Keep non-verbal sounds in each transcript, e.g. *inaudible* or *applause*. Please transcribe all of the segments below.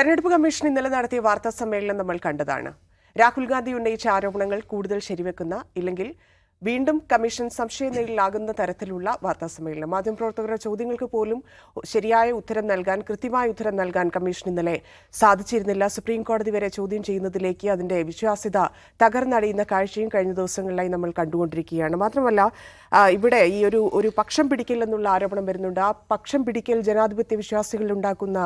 തെരഞ്ഞെടുപ്പ് കമ്മീഷൻ ഇന്നലെ നടത്തിയ വാർത്താ സമ്മേളനം നമ്മൾ കണ്ടതാണ്. രാഹുൽ ഗാന്ധി ഉന്നയിച്ച ആരോപണങ്ങൾ കൂടുതൽ ശരിവെക്കുന്ന ഇല്ലെങ്കിൽ വീണ്ടും കമ്മീഷൻ സംശയനിലാകുന്ന തരത്തിലുള്ള വാർത്താ സമ്മേളനം. മാധ്യമപ്രവർത്തകരുടെ ചോദ്യങ്ങൾക്ക് പോലും ശരിയായ ഉത്തരം നൽകാൻ കൃത്യമായ ഉത്തരം നൽകാൻ കമ്മീഷൻ ഇന്നലെ സാധിച്ചിരുന്നില്ല. സുപ്രീം കോടതി വരെ ചോദ്യം ചെയ്യുന്നതിലേക്ക് അതിന്റെ വിശ്വാസ്യത തകർന്നടിയുന്ന കാഴ്ചയും കഴിഞ്ഞ ദിവസങ്ങളിലായി നമ്മൾ കണ്ടുകൊണ്ടിരിക്കുകയാണ്. മാത്രമല്ല ഇവിടെ ഈ ഒരു ഒരു പക്ഷം പിടിക്കൽ എന്നുള്ള ആരോപണം വരുന്നുണ്ട്. ആ പക്ഷം പിടിക്കൽ ജനാധിപത്യ വിശ്വാസികളിൽ ഉണ്ടാക്കുന്ന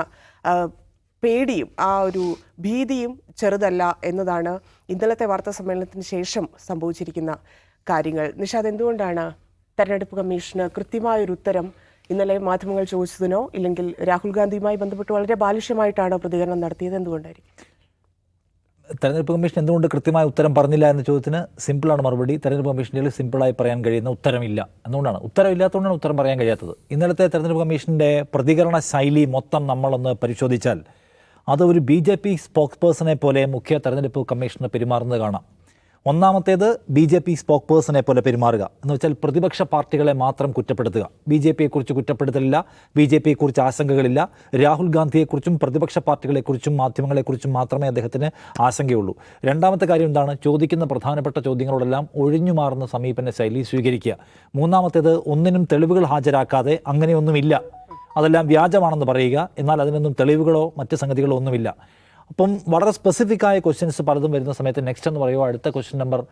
പേടിയും ആ ഒരു ഭീതിയും ചെറുതല്ല എന്നതാണ് ഇന്നലത്തെ വാർത്താ സമ്മേളനത്തിന് ശേഷം സംഭവിച്ചിരിക്കുന്ന കാര്യങ്ങൾ. നിഷാദ് എന്തുകൊണ്ടാണ് തെരഞ്ഞെടുപ്പ് കമ്മീഷന് കൃത്യമായൊരു ഉത്തരം ഇന്നലെ മാധ്യമങ്ങൾ ചോദിച്ചതിനോ ഇല്ലെങ്കിൽ രാഹുൽ ഗാന്ധിയുമായി ബന്ധപ്പെട്ട് വളരെ ബാലിഷ്യമായിട്ടാണോ പ്രതികരണം നടത്തിയത്? എന്തുകൊണ്ടായിരിക്കും? തെരഞ്ഞെടുപ്പ് കമ്മീഷൻ എന്തുകൊണ്ട് കൃത്യമായ ഉത്തരം പറഞ്ഞില്ല എന്ന ചോദ്യത്തിന് സിമ്പിളാണ് മറുപടി. തെരഞ്ഞെടുപ്പ് കമ്മീഷന്റെ സിമ്പിളായി പറയാൻ കഴിയുന്ന ഉത്തരമില്ല എന്നുകൊണ്ടാണ്. ഉത്തരമില്ലാത്തതുകൊണ്ടാണ് ഉത്തരം പറയാൻ കഴിയാത്തത്. ഇന്നലത്തെ തെരഞ്ഞെടുപ്പ് കമ്മീഷന്റെ പ്രതികരണ ശൈലി മൊത്തം നമ്മളൊന്ന് പരിശോധിച്ചാൽ അത് ഒരു ബി ജെ പി സ്പോക്സ് പേഴ്സണെ പോലെ മുഖ്യ തെരഞ്ഞെടുപ്പ് കമ്മീഷന് പെരുമാറുന്നത് കാണാം. ഒന്നാമത്തേത് ബി ജെ പി സ്പോക്ക് പേഴ്സണെ പോലെ പെരുമാറുക. എന്ന് വെച്ചാൽ പ്രതിപക്ഷ പാർട്ടികളെ മാത്രം കുറ്റപ്പെടുത്തുക. ബി ജെ പിയെക്കുറിച്ച് കുറ്റപ്പെടുത്തലില്ല ബി ജെ പിയെക്കുറിച്ച് ആശങ്കകളില്ല രാഹുൽ ഗാന്ധിയെക്കുറിച്ചും പ്രതിപക്ഷ പാർട്ടികളെക്കുറിച്ചും മാധ്യമങ്ങളെക്കുറിച്ചും മാത്രമേ അദ്ദേഹത്തിന് ആശങ്കയുള്ളൂ. രണ്ടാമത്തെ കാര്യം എന്താണ്? ചോദിക്കുന്ന പ്രധാനപ്പെട്ട ചോദ്യങ്ങളോടെല്ലാം ഒഴിഞ്ഞു മാറുന്ന സമീപന ശൈലി സ്വീകരിക്കുക. മൂന്നാമത്തേത് ഒന്നിനും തെളിവുകൾ ഹാജരാക്കാതെ അങ്ങനെയൊന്നുമില്ല. അതെല്ലാം വ്യാജമാണെന്ന് പറയുക. എന്നാൽ അതിനൊന്നും തെളിവുകളോ മറ്റ് സംഗതികളോ ഒന്നുമില്ല. അപ്പം വളരെ സ്പെസിഫിക്കായ ക്വസ്റ്റ്യൻസ് പലതും വരുന്ന സമയത്ത് നെക്സ്റ്റ് എന്ന് പറയുമ്പോൾ അടുത്ത ക്വസ്റ്റ്യൻ നമ്പർ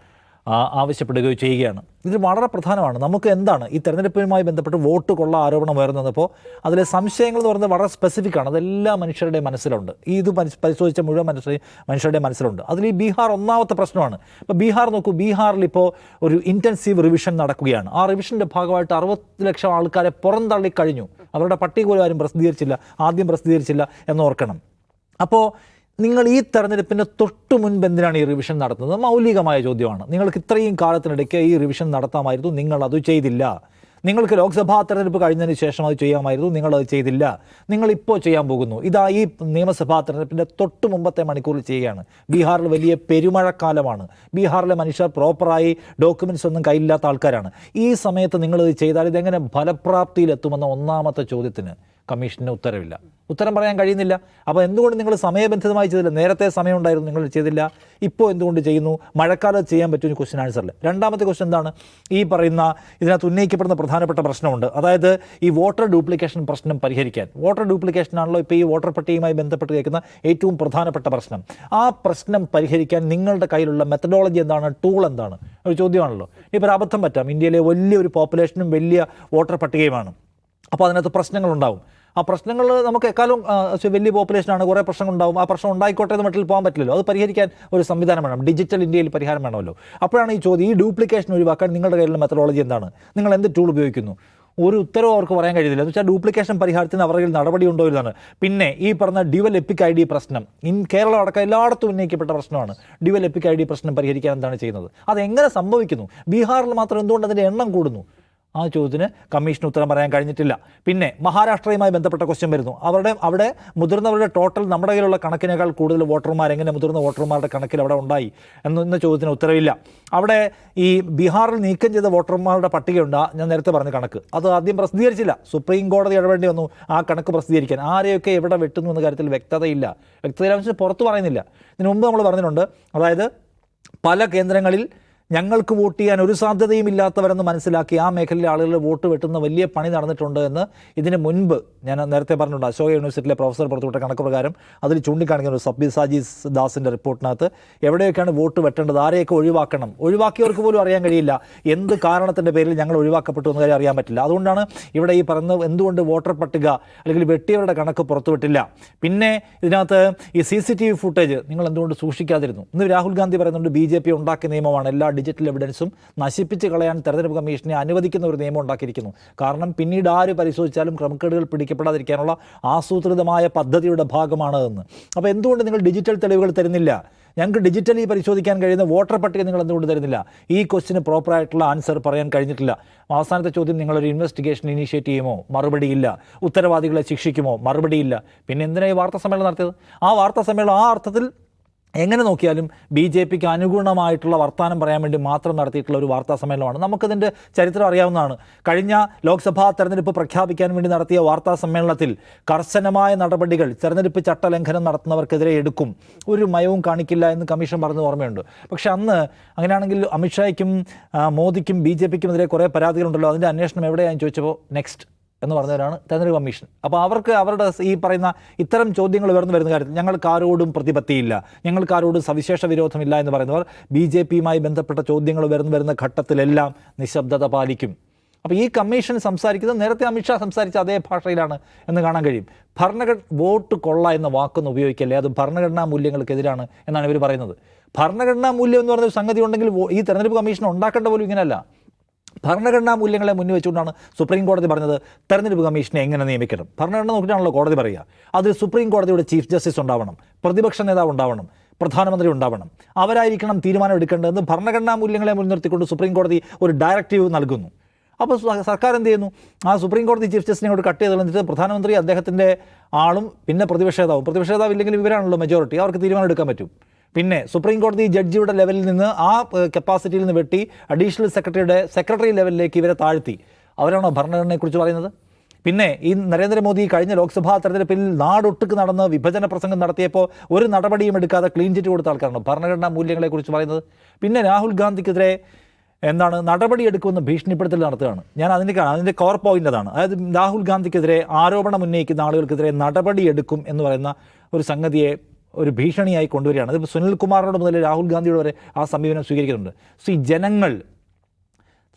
ആവശ്യപ്പെടുകയോ ചെയ്യുകയാണ്. ഇത് വളരെ പ്രധാനമാണ്. നമുക്ക് എന്താണ്? ഈ തെരഞ്ഞെടുപ്പുമായി ബന്ധപ്പെട്ട് വോട്ട് കൊള്ള ആരോപണം ഉയർന്നപ്പോൾ അതിലെ സംശയങ്ങൾ എന്ന് പറയുന്നത് വളരെ സ്പെസിഫിക് ആണ്. അതെല്ലാ മനുഷ്യരുടെ മനസ്സിലുണ്ട്. ഈ ഇത് പരിശ്- പരിശോധിച്ച മുഴുവൻ മനുഷ്യ മനുഷ്യരുടെ മനസ്സിലുണ്ട്. അതിൽ ഈ ബീഹാർ ഒന്നാമത്തെ പ്രശ്നമാണ്. ഇപ്പോൾ ബീഹാർ നോക്കൂ. ബീഹാറിൽ ഇപ്പോൾ ഒരു ഇന്റൻസീവ് റിവിഷൻ നടക്കുകയാണ്. ആ റിവിഷന്റെ ഭാഗമായിട്ട് അറുപത് ലക്ഷം ആൾക്കാരെ പുറന്തള്ളി കഴിഞ്ഞു. അവരുടെ പട്ടിക പോലും ആരും പ്രസിദ്ധീകരിച്ചില്ല. ആദ്യം പ്രസിദ്ധീകരിച്ചില്ല എന്നോർക്കണം അപ്പോൾ നിങ്ങൾ ഈ തെരഞ്ഞെടുപ്പിന് തൊട്ട് മുൻപ് എന്തിനാണ് ഈ റിവിഷൻ നടത്തുന്നത്? മൗലികമായ ചോദ്യമാണ്. നിങ്ങൾക്ക് ഇത്രയും കാലത്തിനിടയ്ക്ക് ഈ റിവിഷൻ നടത്താമായിരുന്നു. നിങ്ങൾ അത് ചെയ്തില്ല. നിങ്ങൾക്ക് ലോക്സഭാ തെരഞ്ഞെടുപ്പ് കഴിഞ്ഞതിന് ശേഷം അത് ചെയ്യാമായിരുന്നു. നിങ്ങൾ അത് ചെയ്തില്ല. നിങ്ങൾ ഇപ്പോൾ ചെയ്യാൻ പോകുന്നു. ഇതാ ഈ നിയമസഭാ തെരഞ്ഞെടുപ്പിന്റെ തൊട്ട് മുമ്പത്തെ മണിക്കൂറിൽ ചെയ്യുകയാണ്. ബീഹാറിൽ വലിയ പെരുമഴക്കാലമാണ്. ബീഹാറിലെ മനുഷ്യർ പ്രോപ്പറായി ഡോക്യുമെന്റ്സ് ഒന്നും കയ്യിലില്ലാത്ത ആൾക്കാരാണ്. ഈ സമയത്ത് നിങ്ങൾ ഇത് ചെയ്താൽ ഇതെങ്ങനെ ഫലപ്രാപ്തിയിലെത്തുമെന്ന ഒന്നാമത്തെ ചോദ്യത്തിന് കമ്മീഷന് ഉത്തരവില്ല. ഉത്തരം പറയാൻ കഴിയുന്നില്ല. അപ്പോൾ എന്തുകൊണ്ട് നിങ്ങൾ സമയബന്ധിതമായി ചെയ്തില്ല? നേരത്തെ സമയം ഉണ്ടായിരുന്നു നിങ്ങൾ ചെയ്തില്ല. ഇപ്പോൾ എന്തുകൊണ്ട് ചെയ്യുന്നു? മഴക്കാലത്ത് ചെയ്യാൻ പറ്റുന്ന ക്വസ്റ്റ്യൻ ആൻസറിൽ രണ്ടാമത്തെ ക്വസ്റ്റ്യൻ എന്താണ്? ഈ പറയുന്ന ഇതിനകത്ത് ഉന്നയിക്കപ്പെടുന്ന പ്രധാനപ്പെട്ട പ്രശ്നമുണ്ട്. അതായത് ഈ വോട്ടർ ഡ്യൂപ്ലിക്കേഷൻ പ്രശ്നം പരിഹരിക്കാൻ. വോട്ടർ ഡ്യൂപ്ലിക്കേഷൻ ആണല്ലോ ഇപ്പോൾ ഈ വോട്ടർ പട്ടികയുമായി ബന്ധപ്പെട്ട് കേൾക്കുന്ന ഏറ്റവും പ്രധാനപ്പെട്ട പ്രശ്നം. ആ പ്രശ്നം പരിഹരിക്കാൻ നിങ്ങളുടെ കയ്യിലുള്ള മെത്തഡോളജി എന്താണ്? ടൂൾ എന്താണ്? ഒരു ചോദ്യമാണല്ലോ. ഇപ്പോൾ ഒരു അബദ്ധം പറ്റാം. ഇന്ത്യയിലെ വലിയൊരു പോപ്പുലേഷനും വലിയ വോട്ടർ പട്ടികയുമാണ്. അപ്പോൾ അതിനകത്ത് പ്രശ്നങ്ങളുണ്ടാവും ആ പ്രശ്നങ്ങൾ നമുക്ക് എക്കാലം വലിയ പോപ്പുലേഷനാണ് കുറേ പ്രശ്നങ്ങളുണ്ടാവും ആ പ്രശ്നം ഉണ്ടായിക്കോട്ടെ എന്ന് മട്ടിൽ പോകാൻ പറ്റില്ലല്ലോ. അത് പരിഹരിക്കാൻ ഒരു സംവിധാനം വേണം. ഡിജിറ്റൽ ഇന്ത്യയിൽ പരിഹാരം വേണമല്ലോ. അപ്പോഴാണ് ഈ ചോദ്യം ഈ ഡ്യൂപ്ലിക്കേഷൻ ഒഴിവാക്കാൻ നിങ്ങളുടെ കയ്യിലുള്ള മെത്തഡോളജി എന്താണ്? നിങ്ങൾ എന്ത് ടൂൾ ഉപയോഗിക്കുന്നു? ഒരു ഉത്തരവ് അവർക്ക് പറയാൻ കഴിയില്ല എന്ന് വെച്ചാൽ ഡ്യൂപ്ലിക്കേഷൻ പരിഹാരത്തിന് അവരുടെ നടപടി ഉണ്ടോ എന്നാണ് പിന്നെ ഈ പറഞ്ഞ ഡ്യുവൽ എപ്പിക് ഐ ഡി പ്രശ്നം. ഇൻ കേരളം അടക്കം എല്ലായിടത്തും ഉന്നയിക്കപ്പെട്ട പ്രശ്നമാണ്. ഡ്യുവൽ എപ്പിക് ഐ ഡി പ്രശ്നം പരിഹരിക്കാൻ എന്താണ് ചെയ്യുന്നത്? അതെങ്ങനെ സംഭവിക്കുന്നു? ബീഹാറിൽ മാത്രം എന്തുകൊണ്ട് അതിന്റെ എണ്ണം കൂടുന്നു? ആ ചോദ്യത്തിന് കമ്മീഷൻ ഉത്തരം പറയാൻ കഴിഞ്ഞിട്ടില്ല. പിന്നെ മഹാരാഷ്ട്രയുമായി ബന്ധപ്പെട്ട ക്വസ്റ്റ്യൻ വരുന്നു. അവരുടെ അവിടെ മുതിർന്നവരുടെ ടോട്ടൽ നമ്മുടെ കയ്യിലുള്ള കണക്കിനേക്കാൾ കൂടുതൽ വോട്ടർമാർ എങ്ങനെ മുതിർന്ന വോട്ടർമാരുടെ കണക്കിൽ അവിടെ ഉണ്ടായി എന്ന ചോദ്യത്തിന് ഉത്തരവില്ല. അവിടെ ഈ ബീഹാറിൽ നീക്കം ചെയ്ത വോട്ടർമാരുടെ പട്ടികയുണ്ട്. ഞാൻ നേരത്തെ പറഞ്ഞ കണക്ക്. അത് ആദ്യം പ്രസിദ്ധീകരിച്ചില്ല. സുപ്രീം കോടതി ഇടപെടേണ്ടി വന്നു ആ കണക്ക് പ്രസിദ്ധീകരിക്കാൻ. ആരെയൊക്കെ എവിടെ വെട്ടുന്നു എന്ന കാര്യത്തിൽ വ്യക്തതയില്ല. വ്യക്തതയില്ല പുറത്ത് പറയുന്നില്ല. ഇതിനു മുമ്പ് നമ്മൾ പറഞ്ഞിട്ടുണ്ട്. അതായത് പല കേന്ദ്രങ്ങളിൽ ഞങ്ങൾക്ക് വോട്ട് ചെയ്യാൻ ഒരു സാധ്യതയും ഇല്ലാത്തവരെന്ന് മനസ്സിലാക്കി ആ മേഖലയിലെ ആളുകൾ വോട്ട് വെട്ടുന്ന വലിയ പണി നടന്നിട്ടുണ്ട് എന്ന് ഇതിന് മുൻപ് ഞാൻ നേരത്തെ പറഞ്ഞിട്ടുണ്ട്. അശോക യൂണിവേഴ്സിറ്റിയിലെ പ്രൊഫസർ പുറത്തുവിട്ട കണക്ക് പ്രകാരം അതിൽ ചൂണ്ടിക്കാണിക്കുന്ന ഒരു സബ്യസാജി ദാസിന്റെ റിപ്പോർട്ടിനകത്ത് എവിടെയൊക്കെയാണ് വോട്ട് വെട്ടേണ്ടത്? ആരെയൊക്കെ ഒഴിവാക്കണം? ഒഴിവാക്കിയവർക്ക് പോലും അറിയാൻ കഴിയില്ല. എന്ത് കാരണത്തിന്റെ പേരിൽ ഞങ്ങൾ ഒഴിവാക്കപ്പെട്ടു എന്ന് കാര്യം അറിയാൻ പറ്റില്ല. അതുകൊണ്ടാണ് ഇവിടെ ഈ പറയുന്നത് എന്തുകൊണ്ട് വോട്ടർ പട്ടിക അല്ലെങ്കിൽ വെട്ടിയവരുടെ കണക്ക് പുറത്തുവിട്ടില്ല. പിന്നെ ഇതിനകത്ത് ഈ C C T V footage നിങ്ങൾ എന്തുകൊണ്ട് സൂക്ഷിക്കാതിരുന്നു? ഇന്ന് രാഹുൽ ഗാന്ധി പറയുന്നുണ്ട് ബി ജെ പി ഉണ്ടാക്കിയ നിയമമാണ് എല്ലാ ഡിജിറ്റൽ എവിഡൻസും നശിപ്പിച്ച് കളയാൻ തെരഞ്ഞെടുപ്പ് കമ്മീഷനെ അനുവദിക്കുന്ന ഒരു നിയമം ഉണ്ടാക്കിയിരിക്കുന്നു. കാരണം പിന്നീട് ആര് പരിശോധിച്ചാലും ക്രമക്കേടുകൾ പിടിക്കപ്പെടാതിരിക്കാനുള്ള ആസൂത്രിതമായ പദ്ധതിയുടെ ഭാഗമാണ് എന്ന് അപ്പോൾ എന്തുകൊണ്ട് നിങ്ങൾ ഡിജിറ്റൽ തെളിവുകൾ തരുന്നില്ല? ഞങ്ങൾക്ക് ഡിജിറ്റലി പരിശോധിക്കാൻ കഴിയുന്ന വോട്ടർ പട്ടിക നിങ്ങൾ എന്തുകൊണ്ട് തരുന്നില്ല? ഈ ക്വസ്റ്റിന് പ്രോപ്പറായിട്ടുള്ള ആൻസർ പറയാൻ കഴിഞ്ഞിട്ടില്ല. അവസാനത്തെ ചോദ്യം നിങ്ങളൊരു ഇൻവെസ്റ്റിഗേഷൻ ഇനീഷ്യേറ്റ് ചെയ്യുമോ? മറുപടിയില്ല ഉത്തരവാദികളെ ശിക്ഷിക്കുമോ? മറുപടിയില്ല പിന്നെ എന്തിനാണ് ഈ വാർത്താ സമ്മേളനം നടത്തിയത്? ആ വാർത്താ സമ്മേളനം ആ അർത്ഥത്തിൽ എങ്ങനെ നോക്കിയാലും ബി ജെ പിക്ക് അനുകൂലമായിട്ടുള്ള വർത്തമാനം പറയാൻ വേണ്ടി മാത്രം നടത്തിയിട്ടുള്ള ഒരു വാർത്താ സമ്മേളനമാണ്. നമുക്കതിന്റെ ചരിത്രം അറിയാവുന്നതാണ്. കഴിഞ്ഞ ലോക്സഭാ തെരഞ്ഞെടുപ്പ് പ്രഖ്യാപിക്കാൻ വേണ്ടി നടത്തിയ വാർത്താ സമ്മേളനത്തിൽ കർശനമായ നടപടികൾ തെരഞ്ഞെടുപ്പ് ചട്ടലംഘനം നടത്തുന്നവർക്കെതിരെ എടുക്കും ഒരു മയവും കാണിക്കില്ല എന്ന് കമ്മീഷൻ പറഞ്ഞ ഓർമ്മയുണ്ട്. പക്ഷെ അന്ന് അങ്ങനെയാണെങ്കിൽ അമിത്ഷായ്ക്കും മോദിക്കും ബി ജെ പിക്കും എതിരെ കുറേ പരാതികളുണ്ടല്ലോ. അതിന്റെ അന്വേഷണം എവിടെയാണെന്ന് ചോദിച്ചപ്പോൾ നെക്സ്റ്റ്. എന്ന് പറഞ്ഞവരാണ് തെരഞ്ഞെടുപ്പ് കമ്മീഷൻ. അപ്പോൾ അവർക്ക് അവരുടെ ഈ പറയുന്ന ഇത്തരം ചോദ്യങ്ങൾ ഉയർന്നു വരുന്ന കാര്യത്തിൽ ഞങ്ങൾക്ക് ആരോടും പ്രതിപത്തിയില്ല. ഞങ്ങൾക്ക് ആരോടും സവിശേഷ വിരോധമില്ല എന്ന് പറയുന്നവർ ബി ജെ പിയുമായി ബന്ധപ്പെട്ട ചോദ്യങ്ങൾ ഉയർന്നു വരുന്ന ഘട്ടത്തിലെല്ലാം നിശബ്ദത പാലിക്കും. അപ്പോൾ ഈ കമ്മീഷൻ സംസാരിക്കുന്നത് നേരത്തെ അമിത്ഷാ സംസാരിച്ച അതേ ഭാഷയിലാണ് എന്ന് കാണാൻ കഴിയും. ഭരണഘടന വോട്ട് കൊള്ള എന്ന വാക്കൊന്നും ഉപയോഗിക്കല്ലേ? അത് ഭരണഘടനാ മൂല്യങ്ങൾക്കെതിരാണ് എന്നാണ് ഇവർ പറയുന്നത്. ഭരണഘടനാ മൂല്യം എന്ന് ഒരു സംഗതി ഉണ്ടെങ്കിൽ ഈ തെരഞ്ഞെടുപ്പ് കമ്മീഷൻ ഉണ്ടാക്കേണ്ട പോലും ഇങ്ങനെയല്ല. ഭരണഘടനാ മൂല്യങ്ങളെ മുന്നിൽ വെച്ചുകൊണ്ടാണ് സുപ്രീം കോടതി പറഞ്ഞത് തെരഞ്ഞെടുപ്പ് കമ്മീഷനെ എങ്ങനെ നിയമിക്കണം? ഭരണഘടന നോക്കിയിട്ടാണല്ലോ കോടതി പറയുക. അതിൽ സുപ്രീം കോടതിയുടെ ചീഫ് ജസ്റ്റിസ് ഉണ്ടാവണം പ്രതിപക്ഷ നേതാവ് ഉണ്ടാവണം പ്രധാനമന്ത്രി ഉണ്ടാവണം. അവരായിരിക്കണം തീരുമാനം എടുക്കേണ്ടതെന്ന് ഭരണഘടനാ മൂല്യങ്ങളെ മുൻനിർത്തിക്കൊണ്ട് സുപ്രീം കോടതി ഒരു ഡയറക്റ്റീവ് നൽകുന്നു. അപ്പോൾ സർക്കാർ എന്ത് ചെയ്യുന്നു? ആ സുപ്രീം കോടതി ചീഫ് ജസ്റ്റിനെ കൂടെ കട്ട് ചെയ്ത് കളഞ്ഞിട്ട് പ്രധാനമന്ത്രി അദ്ദേഹത്തിന്റെ ആളും പിന്നെ പ്രതിപക്ഷ നേതാവും. പ്രതിപക്ഷ നേതാവ് ഇല്ലെങ്കിൽ ഇവരാണല്ലോ മെജോറിറ്റി അവർക്ക് തീരുമാനം എടുക്കാൻ പറ്റും. പിന്നെ സുപ്രീം കോടതി ജഡ്ജിയുടെ ലെവലിൽ നിന്ന് ആ കപ്പാസിറ്റിയിൽ നിന്ന് വെട്ടി അഡീഷണൽ സെക്രട്ടറിയുടെ സെക്രട്ടറി ലെവലിലേക്ക് ഇവരെ താഴ്ത്തി. അവരാണോ ഭരണഘടനയെക്കുറിച്ച് പറയുന്നത്? പിന്നെ ഈ നരേന്ദ്രമോദി കഴിഞ്ഞ ലോക്സഭാ തെരഞ്ഞെടുപ്പിൽ നാടൊട്ടുക്ക് നടന്ന് വിഭജന പ്രസംഗം നടത്തിയപ്പോൾ ഒരു നടപടിയും എടുക്കാതെ ക്ലീൻ ചിറ്റ് കൊടുത്ത ആൾക്കാരാണ്? ഭരണഘടനാ മൂല്യങ്ങളെക്കുറിച്ച് പറയുന്നത്. പിന്നെ രാഹുൽ ഗാന്ധിക്കെതിരെ എന്താണ് നടപടി എടുക്കുമെന്ന് ഭീഷണിപ്പെടുത്തൽ നടത്തുകയാണ്. ഞാൻ അതിന്റെ അതിന്റെ കോർ പോയിന്റ് അതാണ്. അതായത് രാഹുൽ ഗാന്ധിക്കെതിരെ ആരോപണം ഉന്നയിക്കുന്ന ആളുകൾക്കെതിരെ നടപടിയെടുക്കും എന്ന് പറയുന്ന ഒരു സംഗതിയെ ഒരു ഭീഷണിയായി കൊണ്ടുവരികയാണ്. അതിപ്പോൾ സുനിൽ കുമാറിനോട് മുതൽ രാഹുൽ ഗാന്ധിയോട് വരെ ആ സമീപനം സ്വീകരിക്കുന്നുണ്ട്. സോ ഈ ജനങ്ങൾ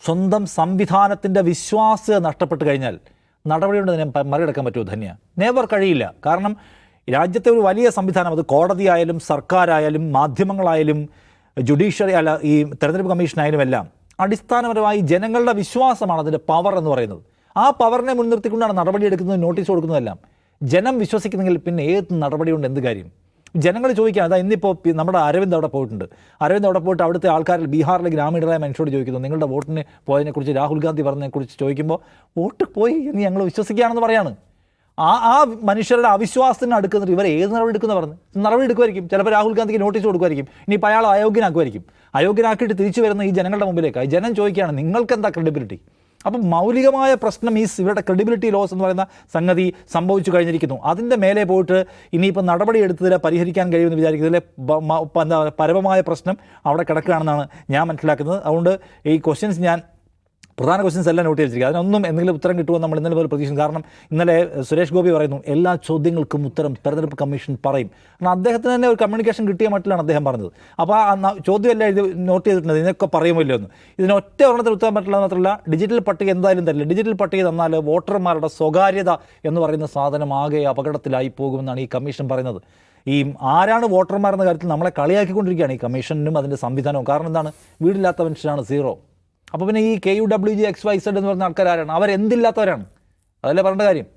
സ്വന്തം സംവിധാനത്തിന്റെ വിശ്വാസ്യത നഷ്ടപ്പെട്ട് കഴിഞ്ഞാൽ നടപടി കൊണ്ട് തന്നെ മറികടക്കാൻ പറ്റുമോ ധന്യ? നേവർ കഴിയില്ല. കാരണം രാജ്യത്തെ ഒരു വലിയ സംവിധാനം അത് കോടതിയായാലും സർക്കാരായാലും മാധ്യമങ്ങളായാലും ജുഡീഷ്യറി അല്ല ഈ തെരഞ്ഞെടുപ്പ് കമ്മീഷനായാലും എല്ലാം അടിസ്ഥാനപരമായി ജനങ്ങളുടെ വിശ്വാസമാണ് അതിന്റെ പവർ എന്ന് പറയുന്നത്. ആ പവറിനെ മുൻനിർത്തിക്കൊണ്ടാണ് നടപടിയെടുക്കുന്നത് നോട്ടീസ് കൊടുക്കുന്നതെല്ലാം ജനം വിശ്വസിക്കുന്നെങ്കിൽ പിന്നെ ഏത് നടപടി കൊണ്ട് എന്ത് കാര്യം? ജനങ്ങൾ ചോദിക്കുക അതാ ഇന്നിപ്പോൾ നമ്മുടെ അരവിന്ദ് അവിടെ പോയിട്ടുണ്ട്. അരവിന്ദ് അവിടെ പോയിട്ട് അവിടുത്തെ ആൾക്കാരിൽ ബീഹാറിലെ ഗ്രാമീണരായ മനുഷ്യരോട് ചോദിക്കുന്നു. നിങ്ങളുടെ വോട്ടിന് പോയതിനെക്കുറിച്ച് രാഹുൽ ഗാന്ധി പറഞ്ഞതിനെക്കുറിച്ച് ചോദിക്കുമ്പോൾ വോട്ട് പോയി എന്ന് ഞങ്ങൾ വിശ്വസിക്കുകയാണെന്ന് പറയാണ്. ആ ആ മനുഷ്യരുടെ അവിശ്വാസത്തിന് അടുക്കുന്നത് ഇവർ ഏത് നടപടി എടുക്കുന്ന പറഞ്ഞ്? നടപടി എടുക്കുമായിരിക്കും. ചിലപ്പോൾ രാഹുൽ ഗാന്ധിക്ക് നോട്ടീസ് കൊടുക്കുമായിരിക്കും. ഇനിയിപ്പോൾ അയാൾ അയോഗ്യനാക്കുമായിരിക്കും. അയോഗ്യനാക്കിയിട്ട് തിരിച്ചു വരുന്ന ഈ ജനങ്ങളുടെ മുമ്പിലേക്ക്. ജനം ചോദിക്കുകയാണ് നിങ്ങൾക്ക് എന്താ ക്രെഡിബിലിറ്റി അപ്പം മൗലികമായ പ്രശ്നം ഈ ഇവരുടെ ക്രെഡിബിലിറ്റി ലോസ് എന്ന് പറയുന്ന സംഗതി സംഭവിച്ചു കഴിഞ്ഞിരിക്കുന്നു. അതിന്റെ മേലെ പോയിട്ട് ഇനിയിപ്പോൾ നടപടി എടുത്തതിൽ പരിഹരിക്കാൻ കഴിയുമെന്ന് വിചാരിക്കുന്നതിലെ എന്താ പരമമായ പ്രശ്നം അവിടെ കിടക്കുകയാണെന്നാണ് ഞാൻ മനസ്സിലാക്കുന്നത്. അതുകൊണ്ട് ഈ ക്വസ്റ്റ്യൻസ് ഞാൻ പ്രധാന ക്വസ്റ്റ്യൻസ് എല്ലാം നോട്ട് ചെയ്തിരിക്കുക. അതിനൊന്നും എന്തെങ്കിലും ഉത്തരം കിട്ടുമെന്ന് നമ്മൾ ഇന്നലെ പോലെ പ്രതീക്ഷിക്കും കാരണം ഇന്നലെ സുരേഷ് ഗോപി പറയുന്നു എല്ലാ ചോദ്യങ്ങൾക്കും ഉത്തരം തെരഞ്ഞെടുപ്പ് കമ്മീഷൻ പറയും. കാരണം അദ്ദേഹത്തിന് തന്നെ ഒരു കമ്മ്യൂണിക്കേഷൻ കിട്ടിയ മട്ടിലാണ് അദ്ദേഹം പറഞ്ഞത്. അപ്പോൾ ആ ചോദ്യം ചോദ്യമെല്ലാം ഇത് നോട്ട് ചെയ്തിട്ടുണ്ട് ഇതിനൊക്കെ പറയുമല്ലോ എന്ന്. ഇതിന് ഒറ്റ ഒരെണ്ണത്തിൽ ഉത്തരം പറ്റില്ല മാത്രമല്ല ഡിജിറ്റൽ പട്ടിക എന്തായാലും തരില്ല. ഡിജിറ്റൽ പട്ടിക തന്നാൽ വോട്ടർമാരുടെ സ്വകാര്യത എന്ന് പറയുന്ന സാധനം ആകെ അപകടത്തിലായി പോകുമെന്നാണ് ഈ കമ്മീഷൻ പറയുന്നത്. ഈ ആരാണ് വോട്ടർമാരെന്ന കാര്യത്തിൽ നമ്മളെ കളിയാക്കിക്കൊണ്ടിരിക്കുകയാണ് ഈ കമ്മീഷനും അതിന്റെ സംവിധാനവും. കാരണം എന്താണ്? വീടില്ലാത്ത മനുഷ്യരാണ് സീറോ. അപ്പോൾ പിന്നെ ഈ K U W G X Y Z എന്ന് പറഞ്ഞ ആൾക്കാരാണ് അവരെന്തില്ലാത്തവരാണ്. അതല്ലേ പറഞ്ഞ കാര്യം.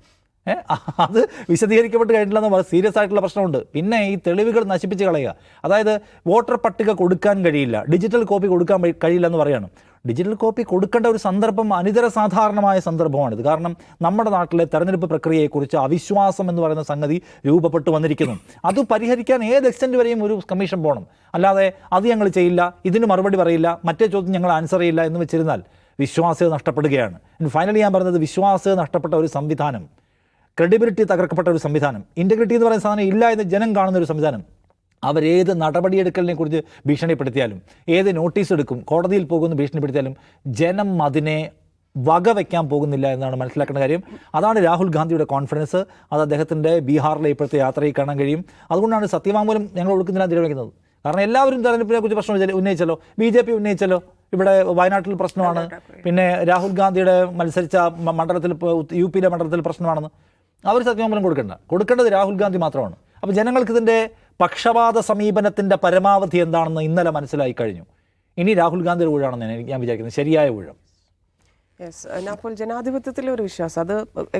അത് വിശദീകരിക്കപ്പെട്ട് കഴിഞ്ഞിട്ടില്ല സീരിയസ് ആയിട്ടുള്ള പ്രശ്നമുണ്ട്. പിന്നെ ഈ തെളിവുകൾ നശിപ്പിച്ച് കളയുക. അതായത് വോട്ടർ പട്ടിക കൊടുക്കാൻ കഴിയില്ല. ഡിജിറ്റൽ കോപ്പി കൊടുക്കാൻ കഴിയില്ല എന്ന് പറയാണ്. ഡിജിറ്റൽ കോപ്പി കൊടുക്കേണ്ട ഒരു സന്ദർഭം അനിതര സാധാരണമായ സന്ദർഭമാണിത്. കാരണം നമ്മുടെ നാട്ടിലെ തെരഞ്ഞെടുപ്പ് പ്രക്രിയയെക്കുറിച്ച് അവിശ്വാസം എന്ന് പറയുന്ന സംഗതി രൂപപ്പെട്ടു വന്നിരിക്കുന്നു. അത് പരിഹരിക്കാൻ ഏത് എക്സ്റ്റന്റ് വരെയും ഒരു കമ്മീഷൻ പോകണം അല്ലാതെ അത് ഞങ്ങൾ ചെയ്യില്ല ഇതിന് മറുപടി പറയില്ല മറ്റേ ചോദ്യം ഞങ്ങൾ ആൻസർ ചെയ്യില്ല എന്ന് വെച്ചിരുന്നാൽ വിശ്വാസ്യത നഷ്ടപ്പെടുകയാണ്. ഫൈനലി ഞാൻ പറഞ്ഞത് വിശ്വാസ്യത നഷ്ടപ്പെട്ട ഒരു സംവിധാനം ക്രെഡിബിലിറ്റി തകർക്കപ്പെട്ട ഒരു സംവിധാനം ഇന്റഗ്രിറ്റി എന്ന് പറയുന്ന സാധനം ഇല്ല എന്ന് ജനം കാണുന്ന ഒരു സംവിധാനം അവരേത് നടപടിയെടുക്കലിനെ കുറിച്ച് ഭീഷണിപ്പെടുത്തിയാലും ഏത് നോട്ടീസ് എടുക്കും കോടതിയിൽ പോകുമെന്ന് ഭീഷണിപ്പെടുത്തിയാലും ജനം അതിനെ വകവയ്ക്കാൻ പോകുന്നില്ല എന്നാണ് മനസ്സിലാക്കേണ്ട കാര്യം. അതാണ് രാഹുൽ ഗാന്ധിയുടെ കോൺഫിഡൻസ്. അത് അദ്ദേഹത്തിന്റെ ബീഹാറിലെ ഇപ്പോഴത്തെ യാത്രയിൽ കാണാൻ കഴിയും. അതുകൊണ്ടാണ് സത്യവാങ്മൂലം ഞങ്ങൾ ഒടുക്കുന്നില്ല തീരുമാനിക്കുന്നത്. കാരണം എല്ലാവരും തെരഞ്ഞെടുപ്പിനെ കുറിച്ച് പ്രശ്നം ഉന്നയി- ഉന്നയിച്ചല്ലോ ബി ജെ പി ഉന്നയിച്ചല്ലോ. ഇവിടെ വയനാട്ടിൽ പ്രശ്നമാണ്. പിന്നെ രാഹുൽ ഗാന്ധിയുടെ മത്സരിച്ച മണ്ഡലത്തിൽ യു പിയിലെ മണ്ഡലത്തിൽ പ്രശ്നമാണെന്ന്. അവർ സത്യവാങ്മൂലം കൊടുക്കേണ്ട. കൊടുക്കേണ്ടത് രാഹുൽ ഗാന്ധി മാത്രമാണ്. അപ്പോൾ ജനങ്ങൾക്ക് ഇതിന്റെ പക്ഷപാത സമീപനത്തിന്റെ പരമാവധി എന്താണെന്ന് ഇന്നലെ മനസ്സിലായി കഴിഞ്ഞു. ഇനി രാഹുൽ ഗാന്ധിയുടെ ഊഴാണെന്ന് ഞാൻ ഞാൻ വിചാരിക്കുന്നത് ശരിയായ ഊഴം. യെസ് അപ്പോൾ ജനാധിപത്യത്തിലെ ഒരു വിശ്വാസം. അത്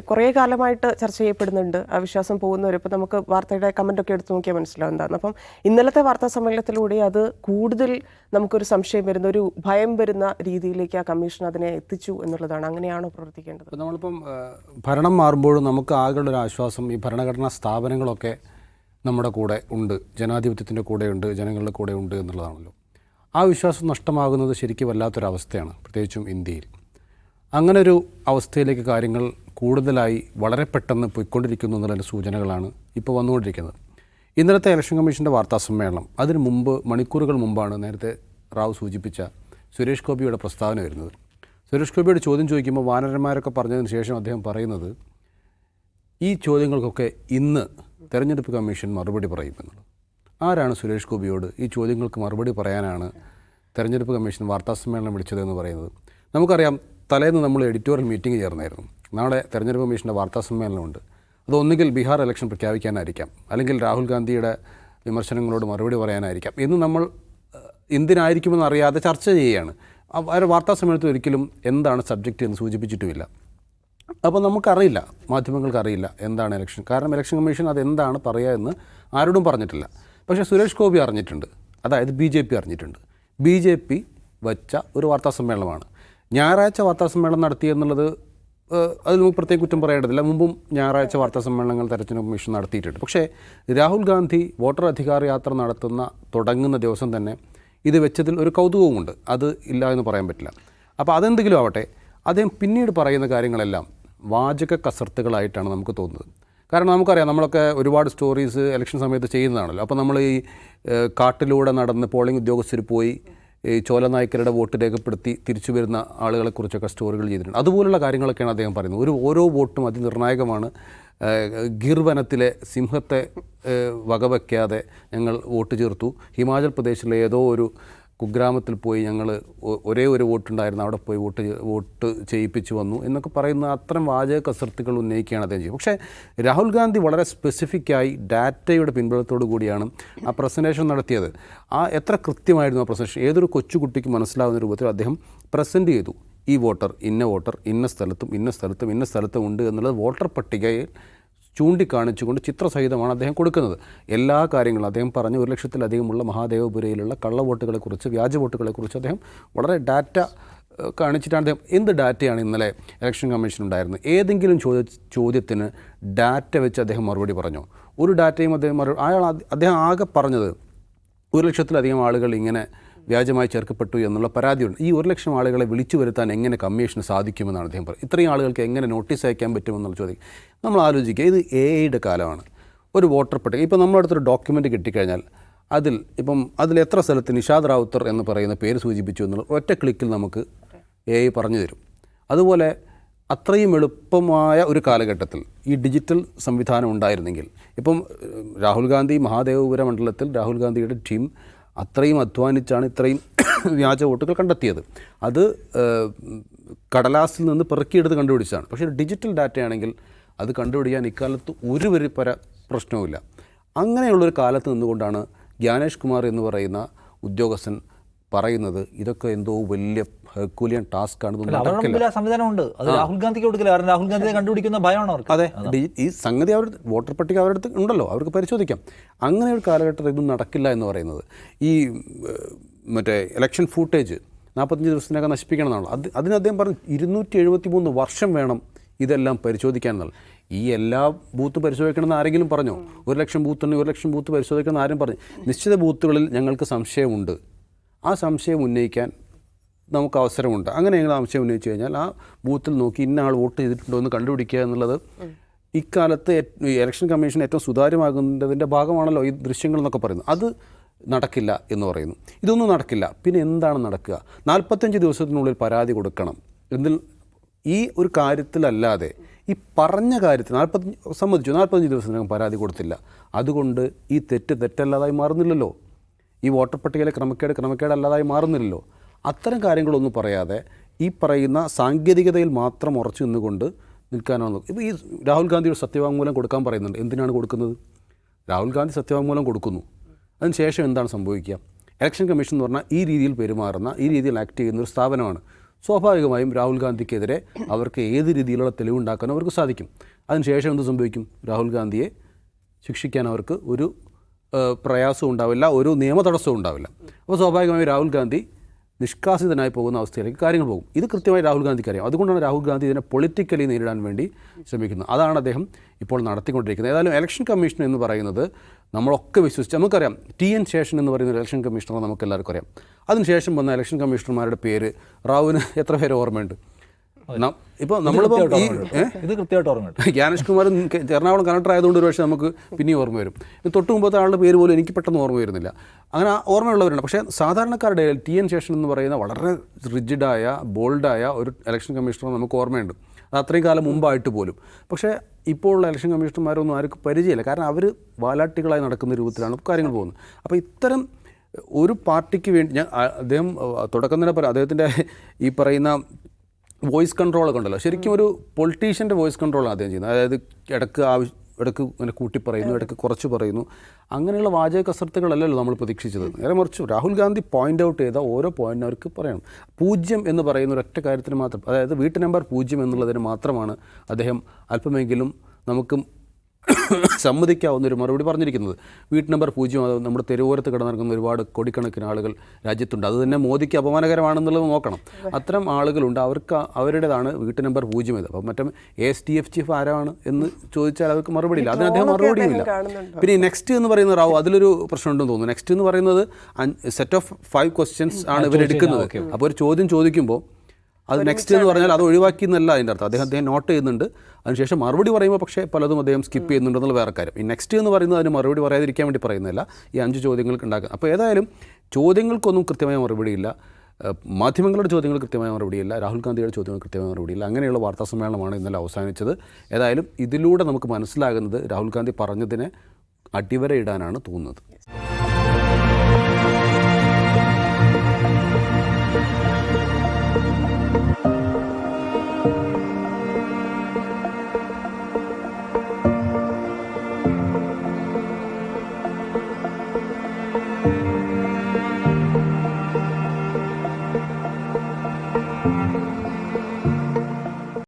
കുറേ കാലമായിട്ട് ചർച്ച ചെയ്യപ്പെടുന്നുണ്ട്. ആ വിശ്വാസം പോകുന്നവർ ഇപ്പം നമുക്ക് വാർത്തയുടെ കമന്റ് ഒക്കെ എടുത്ത് നോക്കിയാൽ മനസ്സിലാവും എന്താണ്. അപ്പം ഇന്നലത്തെ വാർത്താ സമ്മേളനത്തിലൂടെ അത് കൂടുതൽ നമുക്കൊരു സംശയം വരുന്ന ഒരു ഭയം വരുന്ന രീതിയിലേക്ക് ആ കമ്മീഷൻ അതിനെ എത്തിച്ചു എന്നുള്ളതാണ്. അങ്ങനെയാണോ പ്രവർത്തിക്കേണ്ടത്? ഇപ്പോൾ നമ്മളിപ്പം ഭരണം മാറുമ്പോഴും നമുക്ക് ആകെയുള്ള ഒരു ആശ്വാസം ഈ ഭരണഘടനാ സ്ഥാപനങ്ങളൊക്കെ നമ്മുടെ കൂടെ ഉണ്ട്. ജനാധിപത്യത്തിന്റെ ഉണ്ട് ജനങ്ങളുടെ കൂടെ ഉണ്ട് എന്നുള്ളതാണല്ലോ. ആ വിശ്വാസം നഷ്ടമാകുന്നത് ശരിക്കും വല്ലാത്തൊരവസ്ഥയാണ് പ്രത്യേകിച്ചും ഇന്ത്യയിൽ. അങ്ങനെ ഒരു അവസ്ഥയിലേക്ക് കാര്യങ്ങൾ കൂടുതലായി വളരെ പെട്ടെന്ന് പോയിക്കൊണ്ടിരിക്കുന്നു എന്നുള്ള സൂചനകളാണ് ഇപ്പോൾ വന്നുകൊണ്ടിരിക്കുന്നത്. ഇന്നലത്തെ ഇലക്ഷൻ കമ്മീഷന്റെ വാർത്താ സമ്മേളനം അതിന് മുമ്പ് മണിക്കൂറുകൾ മുമ്പാണ് നേരത്തെ റാവു സൂചിപ്പിച്ച സുരേഷ് ഗോപിയുടെ പ്രസ്താവന വരുന്നത്. സുരേഷ് ഗോപിയുടെ ചോദ്യം ചോദിക്കുമ്പോൾ വാനരന്മാരൊക്കെ പറഞ്ഞതിന് ശേഷം അദ്ദേഹം പറയുന്നത് ഈ ചോദ്യങ്ങൾക്കൊക്കെ ഇന്ന് തെരഞ്ഞെടുപ്പ് കമ്മീഷൻ മറുപടി പറയുമെന്നുള്ളത് ആരാണ് സുരേഷ് ഗോപിയോട് ഈ ചോദ്യങ്ങൾക്ക് മറുപടി പറയാനാണ് തെരഞ്ഞെടുപ്പ് കമ്മീഷൻ വാർത്താ സമ്മേളനം വിളിച്ചതെന്ന് പറയുന്നത്? നമുക്കറിയാം തലേന്ന് നമ്മൾ എഡിറ്റോറിയൽ മീറ്റിംഗ് ചേർന്നായിരുന്നു. നാളെ തെരഞ്ഞെടുപ്പ് കമ്മീഷന്റെ വാർത്താ സമ്മേളനമുണ്ട്. അത് ഒന്നുകിൽ ബീഹാർ ഇലക്ഷൻ പ്രഖ്യാപിക്കാനായിരിക്കാം. അല്ലെങ്കിൽ രാഹുൽ ഗാന്ധിയുടെ വിമർശനങ്ങളോട് മറുപടി പറയാനായിരിക്കാം. എന്ന് നമ്മൾ എന്തിനായിരിക്കുമെന്ന് അറിയാതെ ചർച്ച ചെയ്യുകയാണ്. ആ വാർത്താ സമ്മേളനത്തിൽ ഒരിക്കലും എന്താണ് സബ്ജക്റ്റ് എന്ന് സൂചിപ്പിച്ചിട്ടുമില്ല. അപ്പോൾ നമുക്കറിയില്ല മാധ്യമങ്ങൾക്കറിയില്ല എന്താണ് ഇലക്ഷൻ കാരണം ഇലക്ഷൻ കമ്മീഷൻ അതെന്താണ് പറയുക എന്ന് ആരോടും പറഞ്ഞിട്ടില്ല. പക്ഷേ സുരേഷ് ഗോപി അറിഞ്ഞിട്ടുണ്ട്. അതായത് ബി ജെ പി അറിഞ്ഞിട്ടുണ്ട്. ബി ജെ പി വച്ച ഒരു വാർത്താ സമ്മേളനമാണ്. ഞായറാഴ്ച വാർത്താ സമ്മേളനം നടത്തി എന്നുള്ളത് ഏഹ്, അതിൽ നമുക്ക് പ്രത്യേക കുറ്റം പറയേണ്ടതില്ല. മുമ്പും ഞായറാഴ്ച വാർത്താ സമ്മേളനങ്ങൾ തെരഞ്ഞെടുപ്പ് കമ്മീഷൻ നടത്തിയിട്ടുണ്ട്. പക്ഷേ രാഹുൽ ഗാന്ധി വോട്ടർ അധികാര യാത്ര നടത്തുന്ന തുടങ്ങുന്ന ദിവസം തന്നെ ഇത് വെച്ചതിൽ ഒരു കൗതുകവുമുണ്ട്. അത് ഇല്ല എന്ന് പറയാൻ പറ്റില്ല. അപ്പോൾ അതെന്തെങ്കിലും ആവട്ടെ അദ്ദേഹം പിന്നീട് പറയുന്ന കാര്യങ്ങളെല്ലാം വാചക കസർത്തുകളായിട്ടാണ് നമുക്ക് തോന്നുന്നത്. കാരണം നമുക്കറിയാം നമ്മളൊക്കെ ഒരുപാട് സ്റ്റോറീസ് ഇലക്ഷൻ സമയത്ത് ചെയ്യുന്നതാണല്ലോ. അപ്പോൾ നമ്മൾ ഈ കാട്ടിലൂടെ നടന്ന് പോളിംഗ് ഉദ്യോഗസ്ഥർ പോയി ഈ ചോലനായ്ക്കരുടെ വോട്ട് രേഖപ്പെടുത്തി തിരിച്ചു വരുന്ന ആളുകളെക്കുറിച്ചൊക്കെ സ്റ്റോറികൾ ചെയ്തിട്ടുണ്ട്. അതുപോലുള്ള കാര്യങ്ങളൊക്കെയാണ് അദ്ദേഹം പറയുന്നത്. ഒരു ഓരോ വോട്ടും അതിനിർണായകമാണ്. ഗിർവനത്തിലെ ഗിർ സിംഹത്തെ വകവയ്ക്കാതെ ഞങ്ങൾ വോട്ട് ചേർത്തു. ഹിമാചൽ പ്രദേശിലെ ഏതോ ഒരു കുഗ്രാമത്തിൽ പോയി ഞങ്ങൾ ഒരേ ഒരു വോട്ടുണ്ടായിരുന്നു. അവിടെ പോയി വോട്ട് വോട്ട് ചെയ്യിപ്പിച്ചു വന്നു. എന്നൊക്കെ പറയുന്ന അത്തരം വാചക കസർത്തുകൾ ഉന്നയിക്കുകയാണ് അദ്ദേഹം ചെയ്യും പക്ഷേ രാഹുൽ ഗാന്ധി വളരെ സ്പെസിഫിക്കായി ഡാറ്റയുടെ പിൻബലത്തോടു കൂടിയാണ് ആ പ്രസന്റേഷൻ നടത്തിയത്. ആ എത്ര കൃത്യമായിരുന്നു ആ പ്രസന്റേഷൻ ഏതൊരു കൊച്ചുകുട്ടിക്ക് മനസ്സിലാവുന്ന രൂപത്തിൽ അദ്ദേഹം പ്രസന്റ് ചെയ്തു. ഈ വോട്ടർ ഇന്ന വോട്ടർ ഇന്ന സ്ഥലത്തും ഇന്ന സ്ഥലത്തും ഇന്ന സ്ഥലത്തും ഉണ്ട് എന്നുള്ളത് വോട്ടർ പട്ടികയിൽ ചൂണ്ടിക്കാണിച്ചുകൊണ്ട് ചിത്രസഹിതമാണ് അദ്ദേഹം കൊടുക്കുന്നത്. എല്ലാ കാര്യങ്ങളും അദ്ദേഹം പറഞ്ഞ. ഒരു ലക്ഷത്തിലധികമുള്ള മഹാദേവപുരയിലുള്ള കള്ളവോട്ടുകളെക്കുറിച്ച് വ്യാജ വോട്ടുകളെക്കുറിച്ച് അദ്ദേഹം വളരെ ഡാറ്റ കാണിച്ചിട്ടാണ് അദ്ദേഹം എന്ത് ഡാറ്റയാണ് ഇന്നലെ ഇലക്ഷൻ കമ്മീഷൻ ഉണ്ടായിരുന്നത് ഏതെങ്കിലും ചോദ്യ ചോദ്യത്തിന് ഡാറ്റ വെച്ച് അദ്ദേഹം മറുപടി പറഞ്ഞു. ഒരു ഡാറ്റയും അദ്ദേഹം മറുപടി അയാൾ അദ്ദേഹം ആകെ പറഞ്ഞത് ഒരു ലക്ഷത്തിലധികം ആളുകൾ ഇങ്ങനെ വ്യാജമായി ചേർക്കപ്പെട്ടു എന്നുള്ള പരാതിയുണ്ട്. ഈ ഒരു ലക്ഷം ആളുകളെ വിളിച്ചു വരുത്താൻ എങ്ങനെ കമ്മീഷന് സാധിക്കുമെന്നാണ് അദ്ദേഹം പറയുന്നത് ഇത്രയും ആളുകൾക്ക് എങ്ങനെ നോട്ടീസ് അയക്കാൻ പറ്റുമെന്നുള്ള ചോദ്യം. നമ്മൾ ആലോചിക്കുക ഇത് എ ഐയുടെ കാലമാണ്. ഒരു വോട്ടർ പട്ടിക ഇപ്പോൾ നമ്മളടുത്തൊരു ഡോക്യുമെന്റ് ഡോക്യുമെന്റ് കിട്ടിക്കഴിഞ്ഞാൽ അതിൽ ഇപ്പം അതിൽ എത്ര സ്ഥലത്ത് നിഷാദ് റാവുത്തർ എന്ന് പറയുന്ന പേര് സൂചിപ്പിച്ചു എന്നുള്ള ഒറ്റ ക്ലിക്കിൽ നമുക്ക് എ ഐ പറഞ്ഞു തരും. അതുപോലെ അത്രയും എളുപ്പമായ ഒരു കാലഘട്ടത്തിൽ ഈ ഡിജിറ്റൽ സംവിധാനം ഉണ്ടായിരുന്നെങ്കിൽ ഇപ്പം രാഹുൽ ഗാന്ധി മഹാദേവപുര മണ്ഡലത്തിൽ രാഹുൽ ഗാന്ധിയുടെ ടീം അത്രയും അധ്വാനിച്ചാണ് ഇത്രയും *coughs* വ്യാജ വോട്ടുകൾ കണ്ടെത്തിയത്. അത് കടലാസിൽ നിന്ന് പെറുക്കിയെടുത്ത് കണ്ടുപിടിച്ചാണ് പക്ഷേ ഡിജിറ്റൽ ഡാറ്റയാണെങ്കിൽ അത് കണ്ടുപിടിക്കാൻ ഇക്കാലത്ത് ഒരു വരി പര പ്രശ്നവുമില്ല. അങ്ങനെയുള്ളൊരു കാലത്ത് നിന്നുകൊണ്ടാണ് ജ്ഞാനേഷ് കുമാർ എന്ന് പറയുന്ന ഉദ്യോഗസ്ഥൻ പറയുന്നത് ഇതൊക്കെ എന്തോ വലിയ ഹെർക്കൂലിയൻ ടാസ്ക് ആണ് സംവിധാനമുണ്ട് അത് രാഹുൽ ഗാന്ധിക്ക് കൊടുക്കില്ല. കാരണം രാഹുൽ ഗാന്ധിയെ കണ്ടുപിടിക്കുന്ന ഭയമാണ് അവർക്ക്. അതെ. ഈ സംഗതി അവർ വോട്ടർ പട്ടിക അവരുടെ അടുത്ത് ഉണ്ടല്ലോ. അവർക്ക് പരിശോധിക്കാം. അങ്ങനെ ഒരു കാലഘട്ടത്തിൽ ഇതൊന്നും നടക്കില്ല എന്ന് പറയുന്നത്. ഈ മറ്റേ ഇലക്ഷൻ ഫൂട്ടേജ് നാൽപ്പത്തഞ്ച് ദിവസത്തിനകം നശിപ്പിക്കണം എന്നാണ് അത് അതിന് അദ്ദേഹം പറഞ്ഞു ഇരുന്നൂറ്റി എഴുപത്തി മൂന്ന് വർഷം വേണം ഇതെല്ലാം പരിശോധിക്കാൻ എന്നുള്ള ഈ എല്ലാ ബൂത്ത് പരിശോധിക്കണമെന്ന് ആരെങ്കിലും പറഞ്ഞോ? ഒരു ലക്ഷം ബൂത്ത് ഉണ്ടെങ്കിൽ ഒരു ലക്ഷം ബൂത്ത് പരിശോധിക്കണമെന്ന് ആരും പറഞ്ഞു. നിശ്ചിത ബൂത്തുകളിൽ ഞങ്ങൾക്ക് സംശയമുണ്ട്. ആ സംശയം ഉന്നയിക്കാൻ നമുക്ക് അവസരമുണ്ട്. അങ്ങനെ ഞങ്ങൾ ആവശ്യം ഉന്നയിച്ചു കഴിഞ്ഞാൽ ആ ബൂത്തിൽ നോക്കി ഇന്ന ആൾ വോട്ട് ചെയ്തിട്ടുണ്ടോ എന്ന് കണ്ടുപിടിക്കുക എന്നുള്ളത് ഇക്കാലത്ത് ഇലക്ഷൻ കമ്മീഷൻ ഏറ്റവും സുതാര്യമാകുന്നതിന്റെ ഭാഗമാണല്ലോ ഈ ദൃശ്യങ്ങൾ എന്നൊക്കെ പറയുന്നത്. അത് നടക്കില്ല എന്ന് പറയുന്നു. ഇതൊന്നും നടക്കില്ല. പിന്നെ എന്താണ് നടക്കുക? നാൽപ്പത്തഞ്ച് ദിവസത്തിനുള്ളിൽ പരാതി കൊടുക്കണം. എന്നിൽ ഈ ഒരു കാര്യത്തിലല്ലാതെ ഈ പറഞ്ഞ കാര്യത്തിൽ നാൽപ്പത്തി സമ്മതിച്ചു. നാൽപ്പത്തഞ്ച് ദിവസത്തിനകം പരാതി കൊടുത്തില്ല. അതുകൊണ്ട് ഈ തെറ്റ് തെറ്റല്ലാതായി മാറുന്നില്ലല്ലോ. ഈ വോട്ടർ പട്ടികയിലെ ക്രമക്കേട് ക്രമക്കേട് അല്ലാതായി മാറുന്നില്ലല്ലോ. അത്തരം കാര്യങ്ങളൊന്നും പറയാതെ ഈ പറയുന്ന സാങ്കേതികതയിൽ മാത്രം ഉറച്ചു നിന്നുകൊണ്ട് നിൽക്കാനാണ് ഇപ്പോൾ ഈ രാഹുൽ ഗാന്ധിയുടെ സത്യവാങ്മൂലം കൊടുക്കാൻ പറയുന്നുണ്ട്. എന്തിനാണ് കൊടുക്കുന്നത്? രാഹുൽ ഗാന്ധി സത്യവാങ്മൂലം കൊടുക്കുന്നു. അതിനുശേഷം എന്താണ് സംഭവിക്കുക? ഇലക്ഷൻ കമ്മീഷൻ എന്ന് പറഞ്ഞാൽ ഈ രീതിയിൽ പെരുമാറുന്ന ഈ രീതിയിൽ ആക്ട് ചെയ്യുന്ന ഒരു സ്ഥാപനമാണ്. സ്വാഭാവികമായും രാഹുൽ ഗാന്ധിക്കെതിരെ അവർക്ക് ഏത് രീതിയിലുള്ള തെളിവുണ്ടാക്കാനും അവർക്ക് സാധിക്കും. അതിനുശേഷം എന്ത് സംഭവിക്കും? രാഹുൽ ഗാന്ധിയെ ശിക്ഷിക്കാൻ അവർക്ക് ഒരു പ്രയാസവും ഉണ്ടാവില്ല ഒരു നിയമ തടസ്സവും ഉണ്ടാവില്ല. അപ്പോൾ സ്വാഭാവികമായും രാഹുൽ ഗാന്ധി നിഷ്കാസിതനായി പോകുന്ന അവസ്ഥയിലേക്ക് കാര്യങ്ങൾ പോകും. ഇത് കൃത്യമായി രാഹുൽ ഗാന്ധിക്ക് അറിയാം അതുകൊണ്ടാണ് രാഹുൽ ഗാന്ധി ഇതിനെ പൊളിറ്റിക്കലി നേരിടാൻ വേണ്ടി ശ്രമിക്കുന്നത്. അതാണ് അദ്ദേഹം ഇപ്പോൾ നടത്തിക്കൊണ്ടിരിക്കുന്നത്. ഏതായാലും ഇലക്ഷൻ കമ്മീഷൻ എന്ന് പറയുന്നത് നമ്മളൊക്കെ വിശ്വസിച്ച് നമുക്കറിയാം. ടി എൻ ശേഷൻ എന്ന് പറയുന്ന ഒരു ഇലക്ഷൻ കമ്മീഷണർ നമുക്ക് എല്ലാവർക്കും അറിയാം. അതിനുശേഷം വന്ന ഇലക്ഷൻ കമ്മീഷണർമാരുടെ പേര് റാവുവിന് എത്ര പേര് ഓർമ്മയുണ്ട്? ഇപ്പോൾ നമ്മളിപ്പോൾ ഈ ഇത് കൃത്യമായിട്ട് ഓർമ്മ ജ്ഞാനേഷ് കുമാർ എറണാകുളം കലക്ടർ ആയതുകൊണ്ട് ഒരു പക്ഷേ നമുക്ക് പിന്നെയും ഓർമ്മ വരും. ഇത് തൊട്ട് മുമ്പത്തെ ആളുടെ പേര് പോലും എനിക്ക് പെട്ടെന്ന് ഓർമ്മ വരുന്നില്ല. അങ്ങനെ ആ ഓർമ്മയുള്ളവരുണ്ട്. പക്ഷേ സാധാരണക്കാരുടെ ടി എൻ ശേഷൻ എന്ന് പറയുന്ന വളരെ റിജിഡായ ബോൾഡായ ഒരു ഇലക്ഷൻ കമ്മീഷണർ നമുക്ക് ഓർമ്മയുണ്ട്. അത് അത്രയും കാലം മുമ്പായിട്ട് പോലും. പക്ഷേ ഇപ്പോഴുള്ള ഇലക്ഷൻ കമ്മീഷണർമാരൊന്നും ആർക്കും പരിചയമില്ല. കാരണം അവർ വാലാട്ടികളായി നടക്കുന്ന രൂപത്തിലാണ് കാര്യങ്ങൾ പോകുന്നത്. അപ്പോൾ ഇത്തരം ഒരു പാർട്ടിക്ക് വേണ്ടി ഞാൻ അദ്ദേഹം തുടക്കം തന്നെ പറയാം അദ്ദേഹത്തിന്റെ ഈ പറയുന്ന വോയിസ് കൺട്രോളൊക്കെ ഉണ്ടല്ലോ. ശരിക്കും ഒരു പൊളിറ്റീഷ്യന്റെ വോയിസ് കൺട്രോളാണ് അദ്ദേഹം ചെയ്യുന്നത്. അതായത് ഇടയ്ക്ക് ആവശ്യം ഇടയ്ക്ക് ഇങ്ങനെ കൂട്ടി പറയുന്നു ഇടയ്ക്ക് കുറച്ച് പറയുന്നു. അങ്ങനെയുള്ള വാചക കസർത്തുകളല്ലല്ലോ നമ്മൾ പ്രതീക്ഷിച്ചത്. നേരെ മറിച്ച് രാഹുൽ ഗാന്ധി പോയിന്റ് ഔട്ട് ചെയ്ത ഓരോ പോയിന്റിനും അവർക്ക് പറയണം. പൂജ്യം എന്ന് പറയുന്ന ഒരൊറ്റ കാര്യത്തിന് മാത്രം അതായത് വീട്ടു നമ്പർ പൂജ്യം എന്നുള്ളതിന് മാത്രമാണ് അദ്ദേഹം അല്പമെങ്കിലും നമുക്ക് സമ്മതിക്കാവുന്ന ഒരു മറുപടി പറഞ്ഞിരിക്കുന്നത്. വീട്ട് നമ്പർ പൂജ്യം അത് നമ്മുടെ തെരുവോരത്ത് കിടന്നിറങ്ങുന്ന ഒരുപാട് കോടിക്കണക്കിന് ആളുകൾ രാജ്യത്തുണ്ട്. അത് തന്നെ മോദിക്ക് അപമാനകരമാണെന്നുള്ളത് നോക്കണം. അത്തരം ആളുകളുണ്ട്. അവർക്ക് അവരുടേതാണ് വീട്ട് നമ്പർ പൂജ്യം ഇത്. അപ്പം മറ്റേ എസ് ടി എഫ് ചീഫ് ആരാണ് എന്ന് ചോദിച്ചാൽ അവർക്ക് മറുപടിയില്ല അതിന് അദ്ദേഹം മറുപടി മറുപടിയുമില്ല പിന്നെ നെക്സ്റ്റ് എന്ന് പറയുന്ന റാവു അതിലൊരു പ്രശ്നമുണ്ടെന്ന് തോന്നുന്നു. നെക്സ്റ്റ് എന്ന് പറയുന്നത് സെറ്റ് ഓഫ് ഫൈവ് ക്വസ്റ്റ്യൻസ് ആണ് ഇവരെടുക്കുന്നത്. അപ്പോൾ ഒരു ചോദ്യം ചോദിക്കുമ്പോൾ അത് നെക്സ്റ്റ് എന്ന് പറഞ്ഞാൽ അത് ഒഴിവാക്കി എന്നല്ല അതിന്റെ അർത്ഥം. അദ്ദേഹം അദ്ദേഹം നോട്ട് ചെയ്യുന്നുണ്ട്. അതിനുശേഷം മറുപടി പറയുമ്പോൾ പക്ഷേ പലതും അദ്ദേഹം സ്കിപ്പ് ചെയ്യുന്നുണ്ടെന്നുള്ള വേറെ കാര്യം. ഈ നെക്സ്റ്റ് എന്ന് പറയുന്നത് അതിന് മറുപടി പറയാതിരിക്കാൻ വേണ്ടി പറയുന്നതല്ല. ഈ അഞ്ച് ചോദ്യങ്ങൾക്ക് ഉണ്ടാക്കുക. അപ്പോൾ ഏതായാലും ചോദ്യങ്ങൾക്കൊന്നും കൃത്യമായ മറുപടിയില്ല മാധ്യമങ്ങളുടെ ചോദ്യങ്ങൾ കൃത്യമായ മറുപടിയില്ല രാഹുൽ ഗാന്ധിയുടെ ചോദ്യങ്ങൾ കൃത്യമായ മറുപടിയില്ല അങ്ങനെയുള്ള വാർത്താ സമ്മേളനമാണ് ഇന്നലെ അവസാനിച്ചത്. ഏതായാലും ഇതിലൂടെ നമുക്ക് മനസ്സിലാകുന്നത് രാഹുൽ ഗാന്ധി പറഞ്ഞതിനെ അടിവരയിടാനാണ് തോന്നുന്നത്.